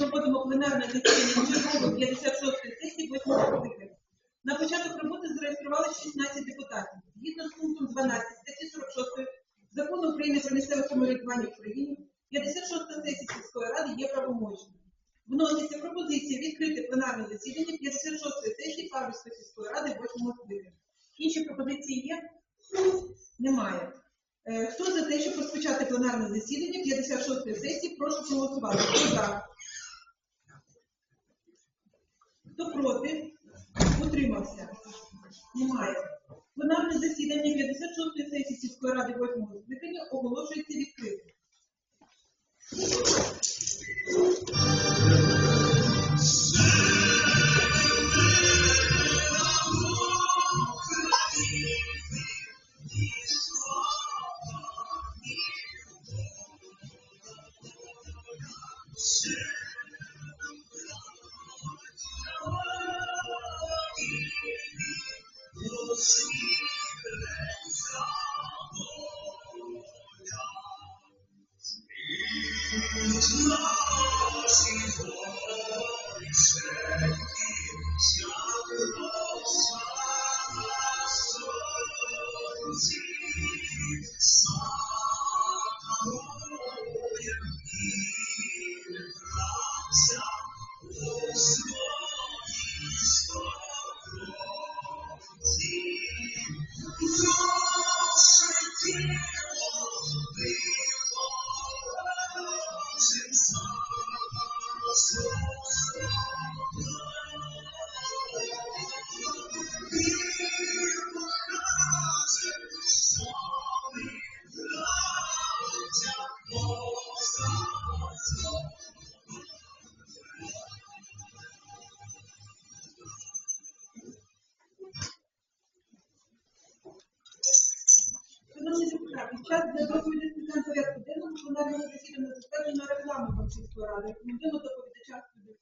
проводимо пленарне засідання чергової 56-ї сесії 8 скликання. На початок роботи зареєстрували 16 депутатів. Згідно з пунктом 12 статті 46 Закону України про місцеве самоврядування в Україні, 56-та сесія сільської ради є правомочною. Вноситься пропозиція відкрити пленарне засідання 56-ї сесії Павлівської сільської ради 8 скликання. Інші пропозиції є? Немає. Е, Хто за те, щоб розпочати пленарне засідання 56-ї сесії, прошу проголосувати. Хто за? Хто проти? Утримався? Немає. Пленарне засідання 56-ї сесії сільської ради 8 скликання оголошується відкритим.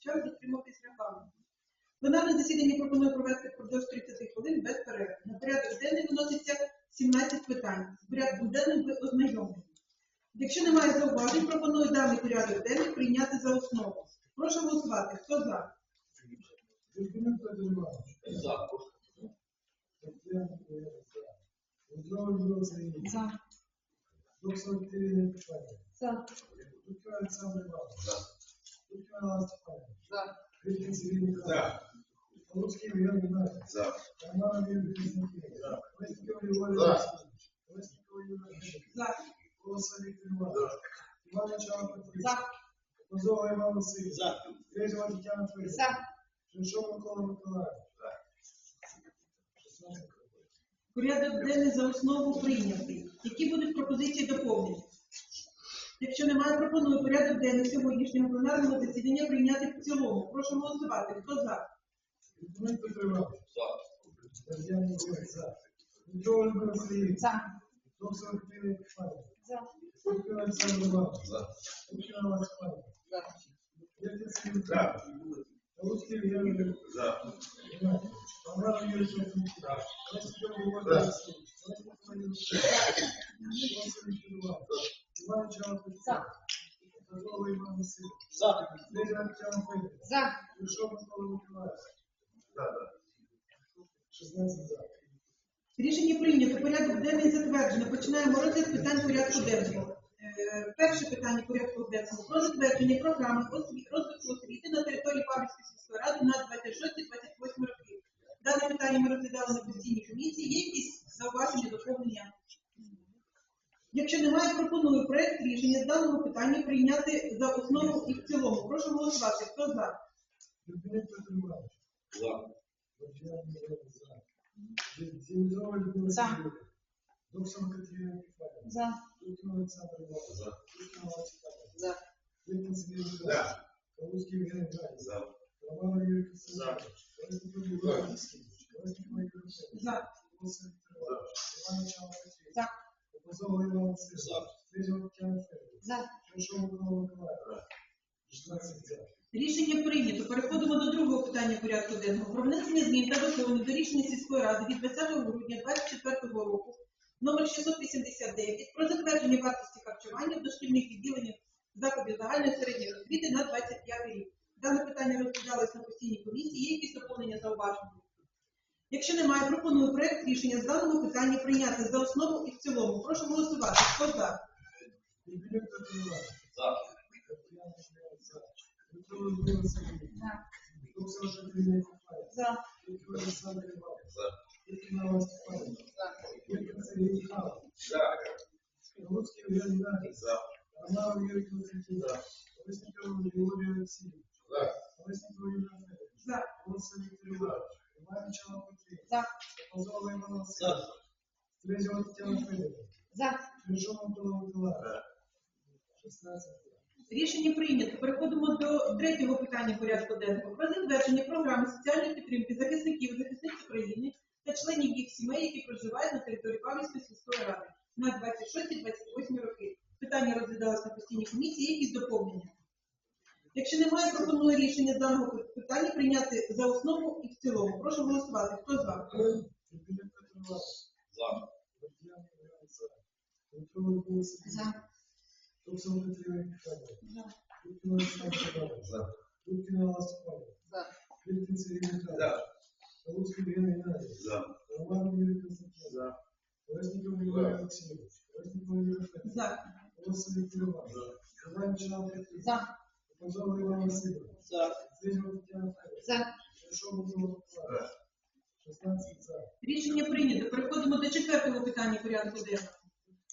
Співдовчам дотримуватись регламенту. Пленарне засідання пропоную провести впродовж 30 хвилин без перерви. На порядок денний виноситься 17 питань. З порядком денним ви ознайомлені. Якщо немає зауважень, пропоную даний порядок денний прийняти за основу. Прошу голосувати. Хто за? За. За. За. За. За. Алла Степановна. За. Крикин Сергей Николаевич. Полуцкий Иван Геннадьевич. За. Роман Юрий Константинович. За. Вестникова Егор За. Вестникова Юрий Васильевич. За. Колоса Виктор Иванович. Иван Началов Патрик. За. Козова Иван Васильевич. За. Грезова Татьяна Федоровна. За. Шишов Микола Миколаевич. За. 16 Порядок денний за основу прийнятий. Які будуть пропозиції доповнення? Якщо немає, пропоную порядок денний сьогоднішнього пленарного засідання прийняти в цілому. Прошу голосувати. Хто за? Документ Петр За. Татьяна Егор. За. Петрова Людмила За. Доктор Кирилл Павел. За. Дудка Александр Иванович. За. Дудка Алла За. Крикин Сергей Николаевич. Полуцкий За. Роман Юрий Константинович. Вестникова Егор Васильевич. Вестникова Юрий Васильевич. За. Васильевич. За. За. Шишов Микола Миколаевич. За. 16 за. Рішення прийнято. Порядок денний затверджено. Починаємо розгляд питань порядку денного. Е, Перше питання порядку денного про затвердження програми розвитку освіти на території Павлівської сільської ради на 26-28 роки. Дане питання ми розглядали на постійній комісії. Є якісь зауваження, доповнення? Якщо немає, пропоную проект рішення з даного питання прийняти за основу і в цілому. Прошу голосувати. Хто за? Петр. За. За. За. Катерина Николаевна. За. Дудка Александр Иванович. За. Алла Степановна. За. Крикин Сергей Николаевич. Полуцкий Иван Геннадьевич. За. Роман Юрий Константинович. Вестникова Егор Васильевич. Вестникова Егор Васильевич. За. Колоса Виктор Иванович. Иван Началов Патрик. За. Козова Иван Васильевич. За. Грезова Татьяна Федоровна. Микола Миколаевич. 16 за. Рішення прийнято. Переходимо до другого питання порядку денного. Про внесення змін та доповнень до рішення сільської ради від 20 грудня 2024 року номер 689 про затвердження вартості харчування в дошкільних відділеннях закладів загальної середньої освіти на 25 рік. Дане питання розглядалось на постійній комісії. Є якісь доповнення зауваження? Якщо немає, пропоную проект рішення з даного питання прийняти за основу і в цілому. Прошу голосувати. Хто за? За. За. Дмитро Володимир Сергійович. Оксана Шевченко Михайло. За. Віктор Олександр Іванович. За. Віктор Іван Степанович. Віктор Сергій Михайлович. За. Русский Євген Геннадійович. За. Роман Юрій Константинович. За. Колесников Григорій Олексійович. За. Колесников Юрій Анатолійович. За. Голосовий Віктор Іванович. Іван Чалов Петрів. За. Позова Іван Васильович. Стрезова Тетяна Федорівна. За. Кришов Антон Миколаївич. 16. Рішення прийнято. Переходимо до третього питання порядку денного. Про затвердження програми соціальної підтримки захисників і захисниць України та членів їх сімей, які проживають на території Павлівської сільської ради на 26-28 роки. Питання розглядалось на постійній комісії. Є якісь доповнення? Якщо немає, пропоную даного питання прийняти за основу і в цілому. Прошу голосувати. Хто за? За. За. За. За. За. За. За. Русский Євген Геннадійович. За. Роман Юрій Константинович. За. Колесников Григорій Олексійович. Колесников Юрій Федорович. За. Голосовий Віктор Іванович. Іван Чалов Петрів. За. За. За. Кришов Антон Миколаївич. 16 за. Рішення прийнято. Переходимо до четвертого питання порядку денного.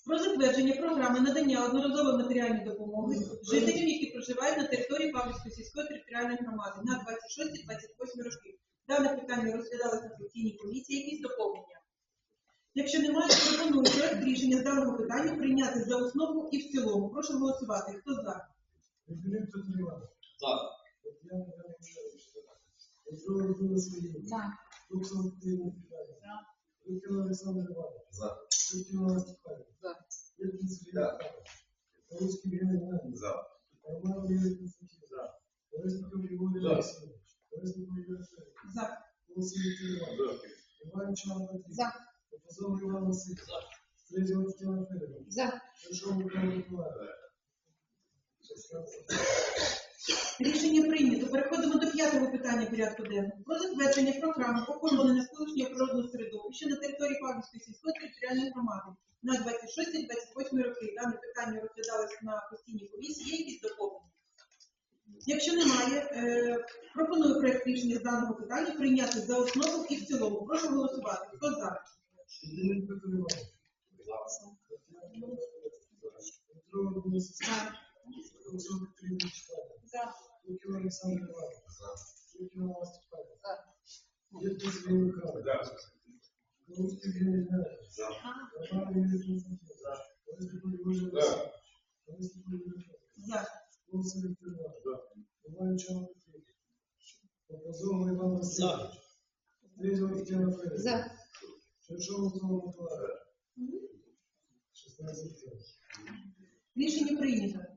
Про затвердження програми надання одноразової матеріальної допомоги жителям, які проживають на території Павлівської сільської територіальної громади на 26-28 роки. Дане питання розглядалося на постійній комісії. Якісь доповнення? Якщо немає, пропоную проект рішення з даного питання прийняти за основу і в цілому. Прошу голосувати. Хто за? Іванович. За. За. Петрівна Михайло. Віктор Олександр Іванович. За. Іван Степанович. За. За. Михайлович. Русский Євген Геннадійович. За. Роман Юрій Константинович. За. Колесников За. Олексійович. Колесников Юрій Федорович. За. Віктор Іванович. За. Іван Чалов Петрів. За. Позова Іван Васильович. Стрезова Тетяна Федорівна. За. Кришов Микола Миколаївич. 16 за. Рішення прийнято. Переходимо до п'ятого питання порядку денного. Про затвердження програми охорони навколишнього природного середовища на території Павлівської сільської територіальної громади на 26-28 роки. Дане питання розглядалось на постійній комісії. Є якісь доповнення? Якщо немає, е, пропоную проект рішення з даного питання прийняти за основу і в цілому. Прошу голосувати. Хто за? Євгеній Оксана Петрівна Михайло. За. Віктор Олександр Іванович. За. Віктор Іван Степанович. За. Віктор Сергій Михайлович. Русский Євген Геннадійович. За. Роман Юрій Константинович. Колесников Григорій Олексійович. Колесников Юрій Федорович. За. Голосовий Віктор Іванович. Іван Чалов Петрів. Образований Іван Васильович. Стрезова Тетяна Федорівна. За. Шершов Антон Миколаївич. 16 за. Рішення прийнято.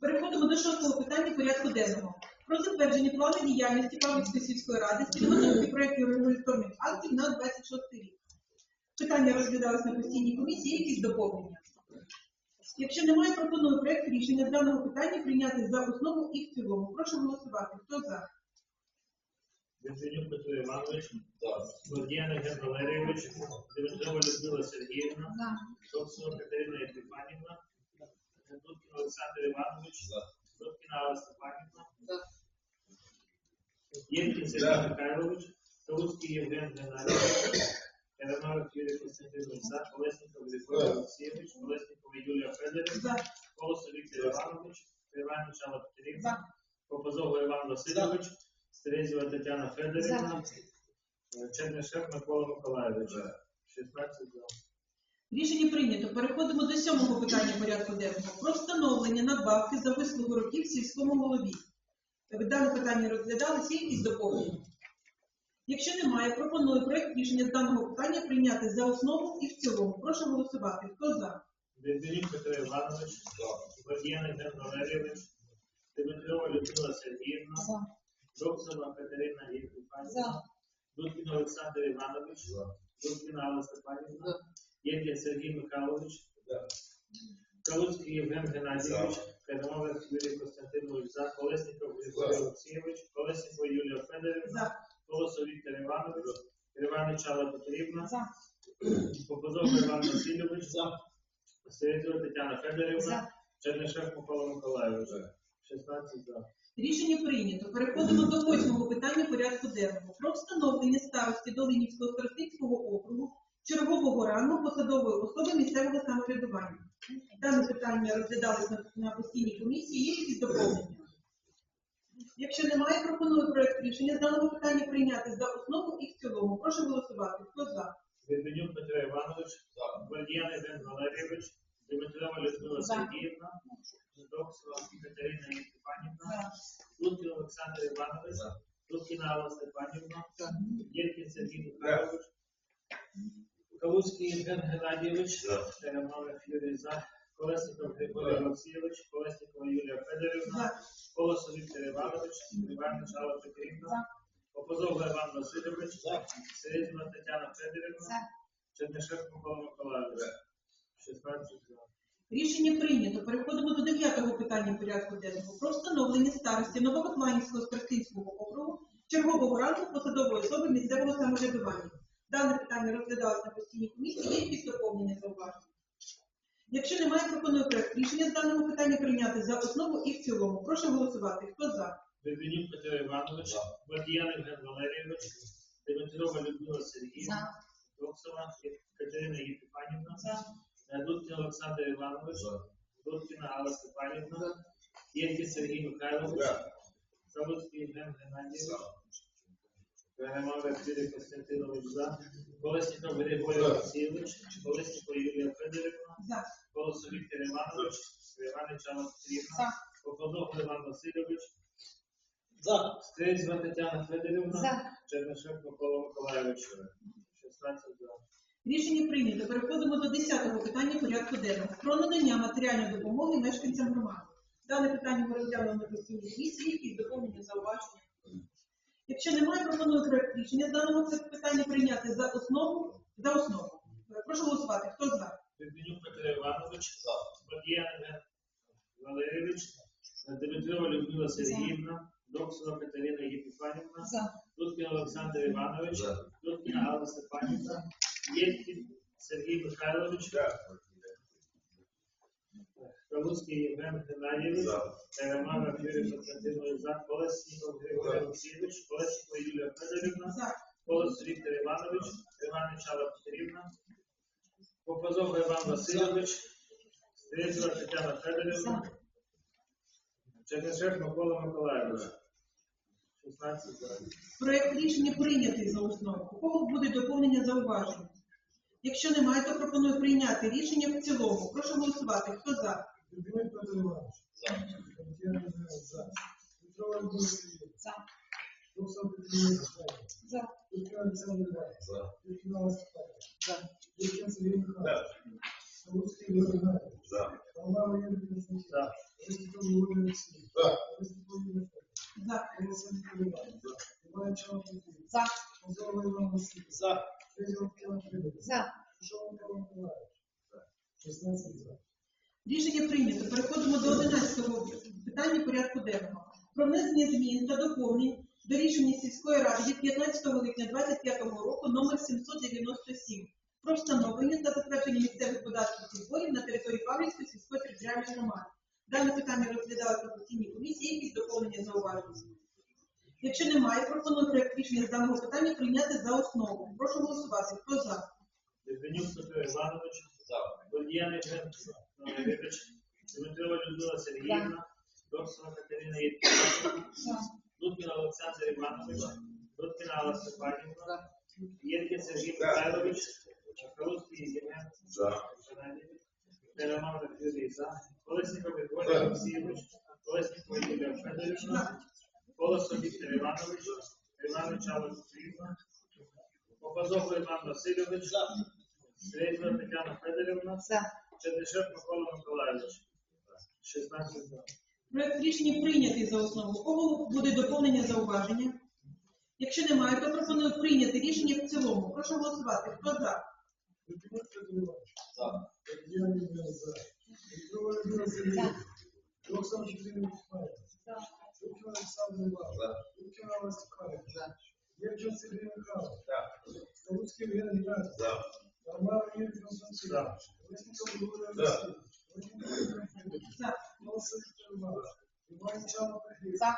Переходимо до шостого питання порядку денного. Про затвердження плану діяльності Павлівської сільської ради з підготовки проєктів регуляторних актів на 26 рік. Питання розглядалось на постійній комісії. Якісь доповнення? Якщо немає, пропоную проєкт рішення з даного питання прийняти за основу і в цілому. Прошу голосувати. Хто за? Веселюк Петро Іванович, За. Гордіян Євген Валерійович, Дмитрова Людмила Сергіївна. Собсова Катерина Епіфанівна, Дудкін Олександр Іванович. Дудкіна Алла Степанівна, Євкін Сергій Михайлович, Калуцький Євген Геннадійович, Яромаров Юрій Костянтинович, За, Колесников Григорій Олексійович, Колесникова Юлія Федорівна. Колосов Віктор Іванович, Іван Чала Петрівна. Попозова Іван Васильович, Стерезєва Тетяна Федорівна, Чернишев Микола Миколаївич. 16 за. Рішення прийнято. Переходимо до сьомого питання порядку денного. Про встановлення надбавки за вислугу років сільському голові. Дане питання розглядалися, є якісь доповнення? Якщо немає, пропоную проект рішення з даного питання прийняти за основу і в цілому. Прошу голосувати. Хто за? Безденюк Петро Іванович, Водіян Євген Валерійович, Дмитрова Людмила Сергіївна, Добсова Катерина Євгенівна, Дудкін Олександр Іванович, Дудкіна Алла Степанівна, Євген Сергій Михайлович. Калуцький Євген Геннадійович, Кайдамовець Юрій Костянтинович, за. Колесніков Григорій Олексійович, Колеснікова Юлія Федорівна. Колосов Віктор Іванович, Іванич Алла Петрівна, Попозов Іван Васильович, Середова Тетяна Федорівна, Чернишев Микола Миколайович. 16 за. Рішення прийнято. Переходимо до восьмого питання порядку денного. Про встановлення старості Долинівського старостинського округу чергового рану посадової особи місцевого самоврядування. Дане питання розглядалось на, постійній комісії. Є якісь доповнення? Якщо немає, пропоную проект рішення з даного питання прийняти за основу і в цілому. Прошу голосувати. Хто за? Відменюк Петро Іванович, Гвардіян Євген Валерійович, Дмитрова Людмила За. Сергіївна, Жидовська Катерина Євгенівна, Луткін Олександр Іванович, Луткіна Алла Степанівна, Єркін Сергій Михайлович, Калуцький Євген Геннадійович, Теремович Юрій За, Колесников Григорій Олексійович, Колесникова Юлія Федорівна. Колосов Віктор Іванович, Іван Алла Петрівна, Попозов Іван Васильович, Середина Тетяна Федорівна, Чернишев Микола Миколайович. 16 за. Рішення прийнято. Переходимо до дев'ятого питання порядку денного. Про встановлення старості Новоготланівського старостинського округу чергового разу посадової особи місцевого самоврядування. Дане питання розглядалось на постійній комісії. Є якісь доповнення зауваження? Якщо немає, пропоную проект рішення з даного питання прийняти за основу і в цілому. Прошу голосувати. Хто за? Бебенюк Петро Іванович, Водіян Євген Валерійович, Дмитрова Людмила Сергіївна, Доксова Катерина Єпіфанівна, Дудкін Олександр Іванович, Дудкіна Алла Степанівна, Єркін Сергій Михайлович, Калуцький Євген Геннадійович, Перемовець Юрій Костянтинович за, Колесніков Григорій Олексійович, Колеснікова Юлія Федорівна. Колосов Віктор Іванович, Іванич Алла Петрівна. Попадов Іван Васильович, За. Стрельцева Тетяна Федорівна, За. Чернишев Микола Миколайович, 16 за. Рішення прийнято. Переходимо до 10-го питання порядку денного. Про надання матеріальної допомоги мешканцям громади. Дане питання ми розглянули на постійній комісії, якісь доповнення зауваження. Якщо немає, пропоную проект рішення даного питання прийняти за основу. За основу. Прошу голосувати. Хто за? Бебенюк Петро Іванович, Водіян Валерійович, Дмитрова Людмила Сергіївна, Доксова Катерина Єпіфанівна. Дудкін Олександр Іванович, Дудкіна Алла Степанівна, Єркін Сергій Михайлович, Калуцький Євген Геннадійович, Теремава Юрій Константинович. За, Колесніков Григорій Олексійович, Колеснікова Юлія Федорівна, За. Колос Віктор Іванович, Іванич Алла Петрівна, Попазов Іван Васильович, Стрельцева Тетяна Федорівна, Чернишев Микола Миколайович. 16 за. Проект рішення прийнятий за основу. У кого буде доповнення зауваження? Якщо немає, то пропоную прийняти рішення в цілому. Прошу голосувати. Хто за? За. За. За. За. Шишов Микола Миколайович. 16 за. Рішення прийнято. Переходимо до 11-го питання порядку денного. Про внесення змін та доповнень до рішення сільської ради від 15 липня 2025 року номер 797 про встановлення та затвердження місцевих податків і зборів на території Павлівської сільської територіальної громади. Дане питання розглядалося на постійній комісії. Якісь доповнення зауваження? Якщо немає, пропоную проект рішення з даного питання прийняти за основу. Прошу голосувати. Хто за? Бебенюк Петро Іванович, Водіян Євген Валерійович, Дмитрова Людмила Сергіївна, Доксова Катерина Єпіфанівна, Дудкіна Олександр Іванович, Дудкіна Степанівна, Єркін Сергій Михайлович, Калуцький Євген Юрій За, Колесніков Григорій Олексійович, Колеснікова Юлія Федорівна, Колосов Віктор Іванович, Іванович Алла Петрівна, Попазов Іван Васильович, Средьва Тетяна Федорівна, Чернишев Микола Миколайович. 16 за. Проект рішення прийнятий за основу. У кого буде доповнення зауваження? Якщо немає, то пропоную прийняти рішення в цілому. Прошу голосувати. Хто за? За. За.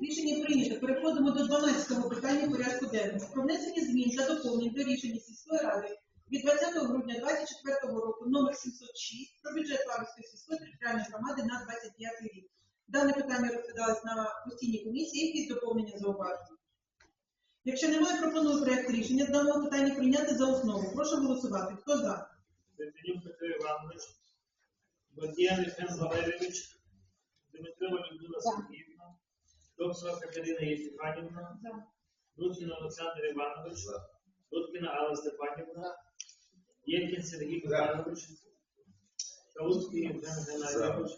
Рішення прийнято. Переходимо до 12 питання порядку денного. Про внесення змін та доповнень до рішення сільської ради від 20 грудня 2024 року номер 706 про бюджет Лаврської сільської територіальної громади на 25 рік. Дане питання розглядалось на постійній комісії. Якісь доповнення зауваження? Якщо немає, пропоную проект рішення з даного питання прийняти. Прошу голосувати. Хто за? Литвинюк Петро Іванович, Водіян Євген Валерійович, Дмитрова Людмила За. Сергіївна, Довсова Катерина Євгенівна, За. Дудкін Олександр Іванович, Дудкіна Алла Степанівна, Євген Сергій Михайлович, Калуцький Євген Геннадійович,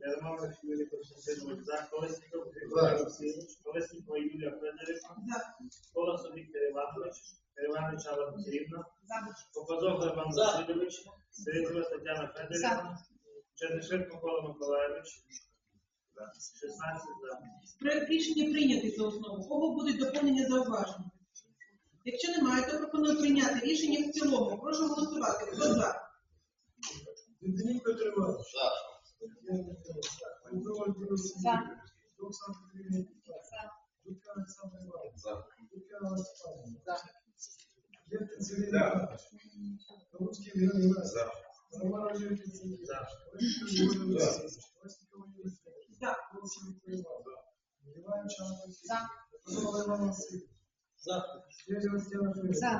Ярмолов Юрій Константинович, За, Колесніков Григорій Олексійович, Колеснікова Юлія Федорівна. Колосов Віктор Іванович, Іванович Алла Петрівна, Іван Васильович, Середова Тетяна Федорівна, Чернишев Микола Миколаївич, 16 за. Проект рішення прийнятий за основу. Кого будуть доповнення зауваження? Якщо немає, то пропоную прийняти рішення в цілому. Прошу голосувати. Хто за? Литвинов Петр За. За. За. За. За. За. За. За.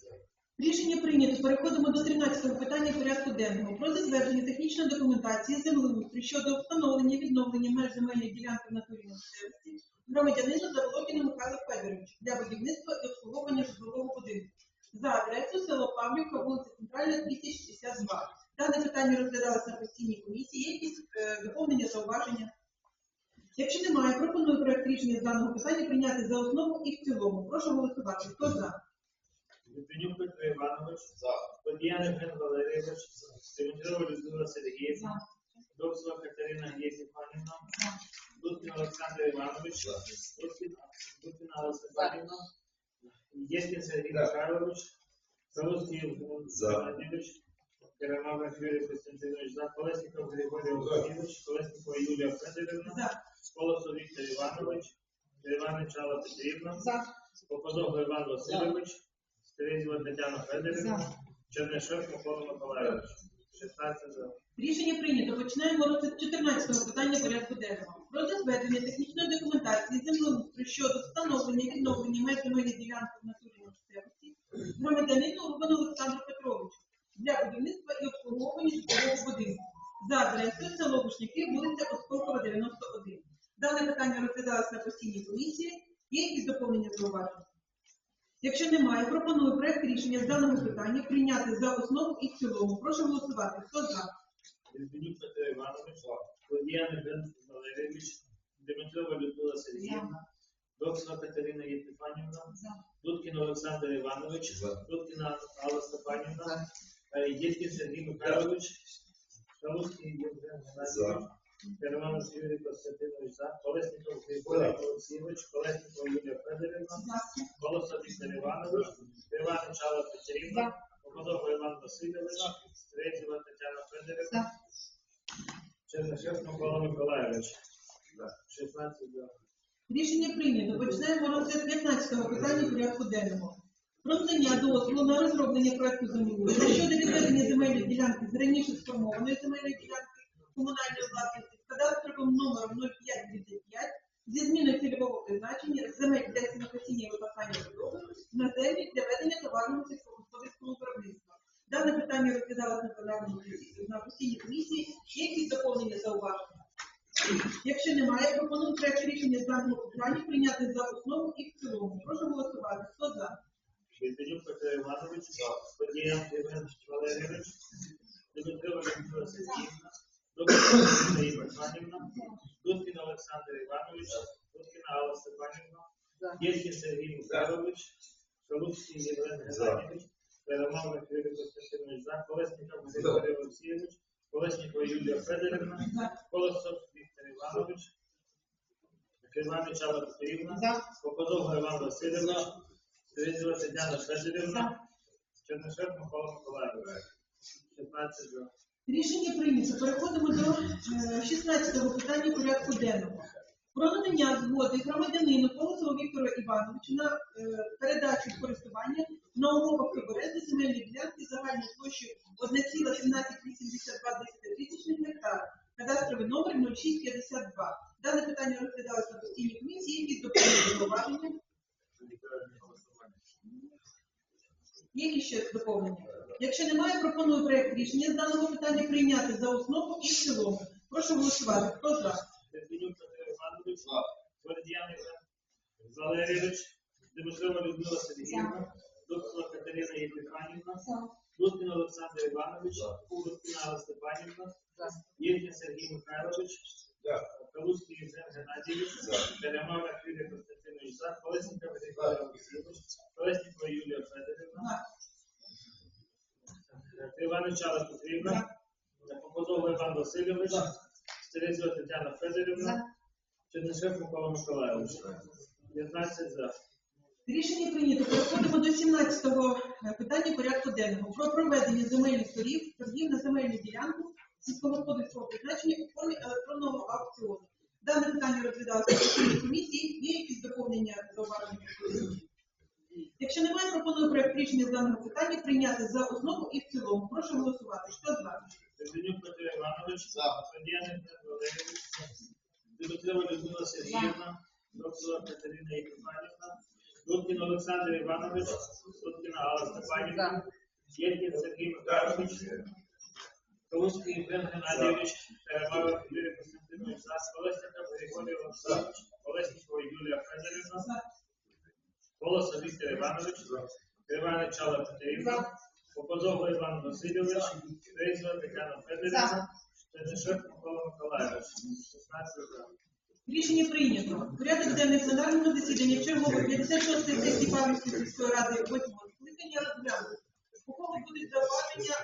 За. Леонид Татьяна Федоровна. За. Чернышов Микола Николаевич. 16 за. Рішення прийнято. Переходимо до 13-го питання порядку денного. Про затвердження технічної документації землеустрою щодо встановлення і відновлення меж земельної ділянки в натурі місцевості громадянину Заволокіну Михайлу Федоровичу для будівництва і обслуговування житлового будинку за адресою село Павлівка, вулиця Центральна, 262. Дане питання розглядалося на постійній комісії. Є якісь е, доповнення, зауваження? Якщо немає, пропоную проект рішення з даного питання прийняти за основу і в цілому. Прошу голосувати. Хто за? Литвинюк Петро Іванович, За. Водіян Євген Валерійович, Дмитрова Людмила Сергіївна, Довсова Катерина Євгенівна, Дудкін Олександр Іванович, Дудкін Алла Степанівна, Євген Сергій. Михайлович, Калуцький Євген За. Геннадійович, Керамов Юрій Костянтинович, За, Колесніков Григорій Олексійович, Колеснікова Юлія Федорівна, Колосов Віктор Іванович, Іванович Алла Петрівна, За. Попадов Іван Васильович, Стерезова Тетяна Федорівна, За. Чернишев Микола Миколаївич. 16 за. Рішення прийнято. Починаємо розгляд 14 питання порядку денного. Про затвердження технічної документації землеустрою щодо встановлення і відновлення меж земельної ділянки в натурі місцевості громадянину Рубану Олександру Петровичу для будівництва і обслуговування житлового будинку за адресою село Вишняки, вулиця Осколкова, 91. Дане питання розглядалося на постійній комісії. Є якісь доповнення зауваження? Якщо немає, пропоную проект рішення з даного питання прийняти за основу і в цілому. Прошу голосувати. Хто за? Літвінюк Петро Іванович, Водіян Євген Валерійович, Дмитрова Людмила Сергіївна, Довсова Катерина Єпіфанівна. Дудкін Олександр Іванович. Дудкіна Алла Степанівна, е, Сергій Михайлович, Калуцький Євген Геннадійович, Керманов Юрій Костянтинович, За, Колесніков Григорій Олексійович, Колеснікова Юлія Федорівна, Голосов Віктор Іванович, Іванович Алла Петрівна, Попадова Іван Васильович, Стрезєва Тетяна Федорівна. Чернишев Микола Миколаївич. 16 за. Рішення прийнято. Починаємо розгляд 15 питання порядку денного. Про надання дозволу на розроблення проекту землеустрою щодо відведення земельної ділянки з раніше сформованої земельної ділянки комунальної власності з кадастровим номером 0535 зі зміною цільового призначення земель для сінокосіння і випасання худоби на землі для ведення товарного сільськогосподарського виробництва. Дане питання розглядалося на пленарному на постійній комісії. Є якісь доповнення зауваження? Якщо немає, пропоную проект рішення з даного питання прийняти за основу і в цілому. Прошу голосувати. Хто за? Вітенюк Петро Іванович, Водіян Євген Валерійович, Дмитрова Людмила Ігор Іванівна, Дудкін Олександр Іванович, Дудкіна Алла Степанівна, Євген Сергій Михайлович, Шалуцький Євген Геннадійович, Перемовник Юрій Костянтинович, за, Колесніков Григорій Олексійович, Колеснікова Юлія Федорівна, Колосов Віктор Іванович, Криванич Алла Петрівна, Попадова Іван Васильович, Терезова Тетяна Федорівна, Чернишев Микола Миколаївич. 15 за. Рішення прийнято. Переходимо до е, 16-го питання порядку денного. Про надання згоди громадянину Колосову Віктору Івановичу на е, передачу в користування на умовах КБРЗ земельної ділянки загальною площею 1,1782 тисячних гектар, кадастровий номер 0652. Дане питання розглядалося на постійній комісії, якісь доповнення зауваження. Є якісь ще доповнення? Якщо немає, пропоную проект рішення з даного питання прийняти за основу і в цілому. Прошу голосувати. Хто за? Петро Іванович, Гордіян Іван Валерійович, Дмитрова Людмила Сергіївна, Дубкова Катерина Євгенівна, Дудкін Олександр Іванович, Дудкіна Алла Степанівна, Євген Сергій Михайлович, Калуцький Євген Геннадійович, Телемава Юрій Константинович За, Колесніков Григорій Олексійович, Колеснікова Юлія Федорівна, Іванович Алла Петрівна, Попадова Іван Васильович, Стерезова Тетяна Федорівна, Чернишев Микола Миколайович. 15 за. Рішення прийнято. Переходимо до 17-го питання порядку денного про проведення земельних торгів, торгів на земельну ділянку сільськогосподарського призначення у формі електронного аукціону. Дане питання розглядалося в комісії. Є якісь доповнення зауваження? Якщо немає, пропоную проект рішення з даного питання прийняти за основу і в цілому. Прошу голосувати. Хто за? Дербенюк Петро Іванович, Радіян Петро Валерійович, Дмитрова Людмила Сергіївна, Докторова Катерина Євгенівна, Дудкін Олександр Іванович, Дудкіна Алла Степанівна, Євген Сергій Михайлович, Калуцький Євген Геннадійович, Перемава Юрій Костянтинович За, Колесников Григорій Олександрович, Колеснікова Юлія Федорівна, Колосов Віктор Іванович, Криванич Алла Петрівна, Попадова Іван Васильович, Рейзова Тетяна Федорівна, Чернишев Микола Миколаївич. 16 за. Рішення прийнято. Порядок денний пленарного засідання чергової 56-ї сесії Павлівської сільської ради 8 скликання розглянути. У кого будуть зауваження